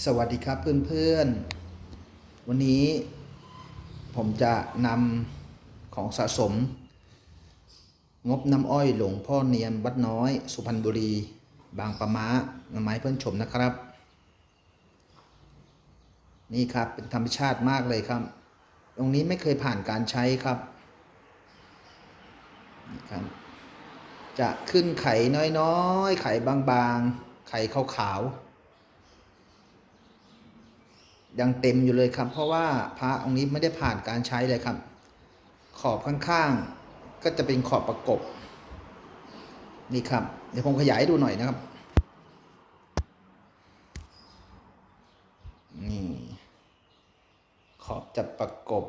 สวัสดีครับเพื่อนๆ วันนี้ผมจะนำของสะสม งบน้ำอ้อยหลวงพ่อเนียมวัดน้อย สุพรรณบุรี บางปะมามาไม้เพื่อนชมนะครับ นี่ครับเป็นธรรมชาติมากเลยครับ ตรงนี้ไม่เคยผ่านการใช้ครับนี่ครับ จะขึ้นไข่น้อยๆ ไข่บางๆ ไข่ขาวๆ ยังเต็มอยู่เลยครับ เพราะว่าพระองค์นี้ไม่ได้ผ่านการใช้เลยครับ ขอบข้างๆก็จะเป็นขอบประกบ นี่ครับ เดี๋ยวผมขยายให้ดูหน่อยนะครับ นี่ ขอบจะประกบ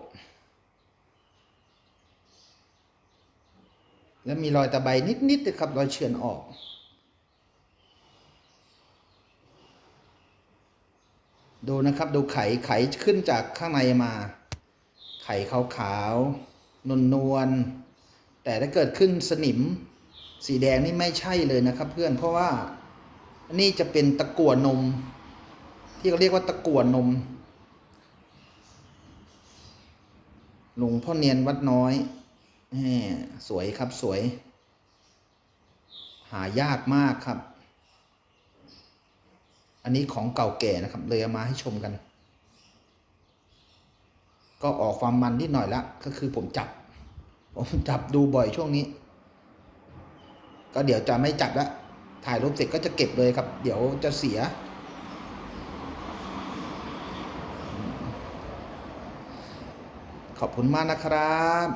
แล้วมีรอยตะไบนิดๆนะครับรอยเฉือนออก ดูนะครับดูไข่ไข่ขึ้นจากข้างในมา ไข่ขาวๆนวลนวลๆแต่ถ้าเกิดขึ้นสนิมสีแดงนี่ไม่ใช่เลยนะครับ เพื่อนเพราะว่านี่จะเป็นตะกั่วนม ที่เขาเรียกว่าตะกั่วนมหลวงพ่อเนียนวัดน้อยสวยครับสวย หายากมากครับ อันนี้ของเก่าแก่นะครับ เลยเอามาให้ชมกัน ก็ออกความมันนิดหน่อยละ ก็คือผมจับ ผมจับดูบ่อยช่วงนี้ ก็เดี๋ยวจะไม่จับละถ่ายรูปเสร็จก็จะเก็บเลยครับ เดี๋ยวจะเสีย ขอบคุณมากนะครับ